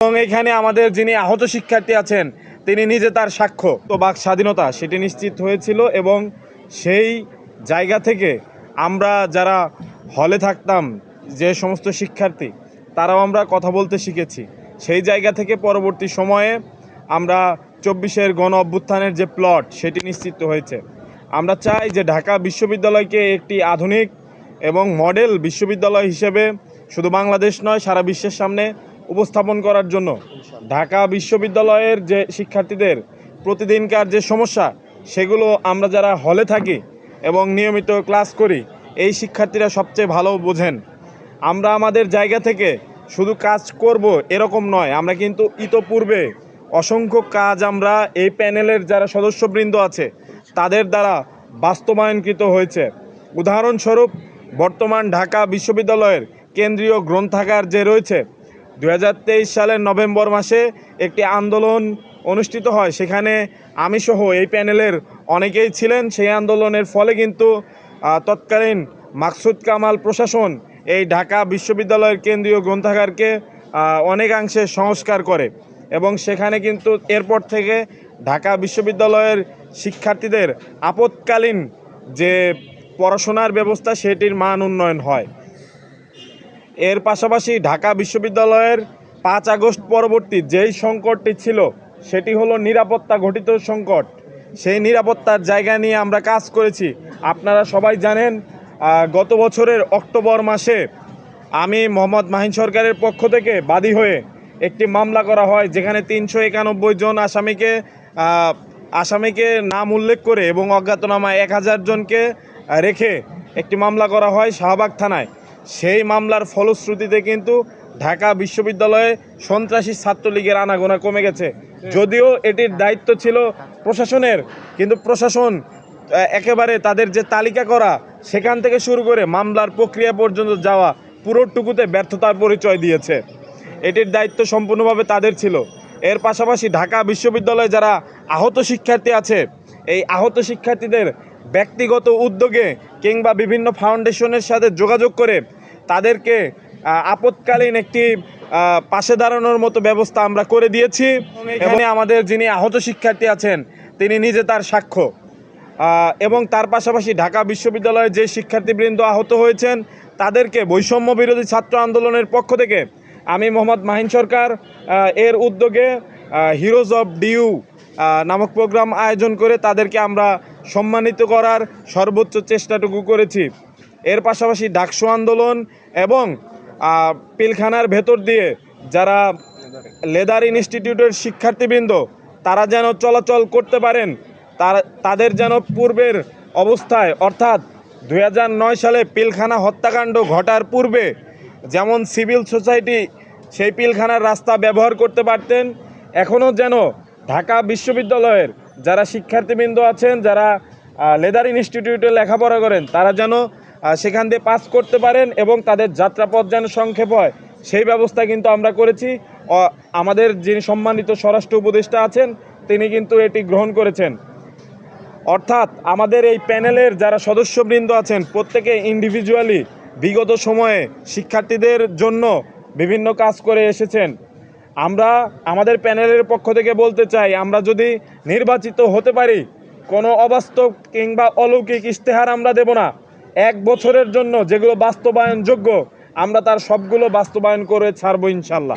এবং এখানে আমাদের যিনি আহত শিক্ষার্থী আছেন, তিনি নিজে তার সাক্ষ্য। তো বাক স্বাধীনতা, সেটি নিশ্চিত হয়েছিল এবং সেই জায়গা থেকে আমরা যারা হলে থাকতাম, যে সমস্ত শিক্ষার্থী, তারাও আমরা কথা বলতে শিখেছি। সেই জায়গা থেকে পরবর্তী সময়ে আমরা চব্বিশের গণ অভ্যুত্থানের যে প্লট, সেটি নিশ্চিত হয়েছে। আমরা চাই যে ঢাকা বিশ্ববিদ্যালয়কে একটি আধুনিক এবং মডেল বিশ্ববিদ্যালয় হিসেবে শুধু বাংলাদেশ নয়, সারা বিশ্বের সামনে উপস্থাপন করার জন্য ঢাকা বিশ্ববিদ্যালয়ের যে শিক্ষার্থীদের প্রতিদিনকার যে সমস্যা, সেগুলো আমরা যারা হলে থাকি এবং নিয়মিত ক্লাস করি, এই শিক্ষার্থীরা সবচেয়ে ভালো বোঝেন। আমরা আমাদের জায়গা থেকে শুধু কাজ করব এরকম নয়, আমরা কিন্তু ইতোপূর্বে অসংখ্য কাজ আমরা এই প্যানেলের যারা সদস্যবৃন্দ আছে, তাদের দ্বারা বাস্তবায়নকৃত হয়েছে। উদাহরণস্বরূপ, বর্তমান ঢাকা বিশ্ববিদ্যালয়ের কেন্দ্রীয় গ্রন্থাগার যে রয়েছে দু হাজার তেইশ সালের নভেম্বর মাসে একটি আন্দোলন অনুষ্ঠিত হয়। সেখানে আমি সহ এই প্যানেলের অনেকেই ছিলেন। সেই আন্দোলনের ফলে কিন্তু তৎকালীন মাকসুদ কামাল প্রশাসন এই ঢাকা বিশ্ববিদ্যালয়ের কেন্দ্রীয় গ্রন্থাগারকে অনেকাংশে সংস্কার করে এবং সেখানে কিন্তু এরপর থেকে ঢাকা বিশ্ববিদ্যালয়ের শিক্ষার্থীদের আপৎকালীন যে পড়াশোনার ব্যবস্থা, সেটির মান উন্নয়ন হয়। এর পাশাপাশি ঢাকা বিশ্ববিদ্যালয়ের পাঁচ আগস্ট পরবর্তী যেই সংকটটি ছিল, সেটি হলো নিরাপত্তা ঘটিত সংকট। সেই নিরাপত্তার জায়গা নিয়ে আমরা কাজ করেছি। আপনারা সবাই জানেন গত বছরের অক্টোবর মাসে আমি মোহাম্মদ মাহিন সরকারের পক্ষ থেকে বাদী হয়ে একটি মামলা করা হয়, যেখানে তিনশো একানব্বই জন আসামিকে আসামিকে নাম উল্লেখ করে এবং অজ্ঞাতনামায় এক হাজার জনকে রেখে একটি মামলা করা হয় শাহবাগ থানায়। সেই মামলার ফলশ্রুতিতে কিন্তু ঢাকা বিশ্ববিদ্যালয়ে সন্ত্রাসী ছাত্রলীগের আনাগোনা কমে গেছে। যদিও এটির দায়িত্ব ছিল প্রশাসনের, কিন্তু প্রশাসন একেবারে তাদের যে তালিকা করা, সেখান থেকে শুরু করে মামলার প্রক্রিয়া পর্যন্ত যাওয়া পুরোটুকুতে ব্যর্থতার পরিচয় দিয়েছে। এটির দায়িত্ব সম্পূর্ণভাবে তাদের ছিল। এর পাশাপাশি ঢাকা বিশ্ববিদ্যালয়ে যারা আহত শিক্ষার্থী আছে, এই আহত শিক্ষার্থীদের ব্যক্তিগত উদ্যোগে কিংবা বিভিন্ন ফাউন্ডেশনের সাথে যোগাযোগ করে তাদেরকে আহ, আপৎকালীন একটি পাশে দাঁড়ানোর মতো ব্যবস্থা আমরা করে দিয়েছি এখানে আমাদের যিনি আহত শিক্ষার্থী আছেন তিনি নিজে তার সাক্ষ্য। এবং তার পাশাপাশি ঢাকা বিশ্ববিদ্যালয়ের যে শিক্ষার্থীবৃন্দ আহত হয়েছেন তাদেরকে বৈষম্য বিরোধী ছাত্র আন্দোলনের পক্ষ থেকে আমি মোহাম্মদ মাহিন সরকার এর উদ্যোগে হিরোজ অফ ডিউ নামক প্রোগ্রাম আয়োজন করে তাদেরকে আমরা সম্মানিত করার সর্বোচ্চ চেষ্টাটুকু করেছি। এর পাশাপাশি ডাকসু আন্দোলন এবং পিলখানার ভেতর দিয়ে যারা লেদার ইনস্টিটিউটের শিক্ষার্থীবৃন্দ, তারা যেন চলাচল করতে পারেন, তার, তাদের যেন পূর্বের অবস্থায়, অর্থাৎ দু হাজার নয় সালে পিলখানা হত্যাকাণ্ড ঘটার পূর্বে যেমন সিভিল সোসাইটি সেই পিলখানার রাস্তা ব্যবহার করতে পারতেন, এখনও যেন ঢাকা বিশ্ববিদ্যালয়ের যারা শিক্ষার্থীবৃন্দ আছেন, যারা লেদার ইনস্টিটিউটে লেখাপড়া করেন, তারা যেন সেখান দিয়ে পাস করতে পারেন এবং তাদের যাত্রাপথ যেন সংক্ষেপ হয়, সেই ব্যবস্থা কিন্তু আমরা করেছি। আমাদের যিনি সম্মানিত স্বরাষ্ট্র উপদেষ্টা আছেন, তিনি কিন্তু এটি গ্রহণ করেছেন। অর্থাৎ আমাদের এই প্যানেলের যারা সদস্যবৃন্দ আছেন, প্রত্যেকে ইন্ডিভিজুয়ালি বিগত সময়ে শিক্ষার্থীদের জন্য বিভিন্ন কাজ করে এসেছেন। আমরা আমাদের প্যানেলের পক্ষ থেকে বলতে চাই, আমরা যদি নির্বাচিত হতে পারি, কোনো অবাস্তব কিংবা অলৌকিক ইশতেহার আমরা দেব না। এক বছরের জন্য যেগুলো বাস্তবায়নযোগ্য আমরা তার সবগুলো বাস্তবায়ন করে ছাড়বো ইনশাল্লাহ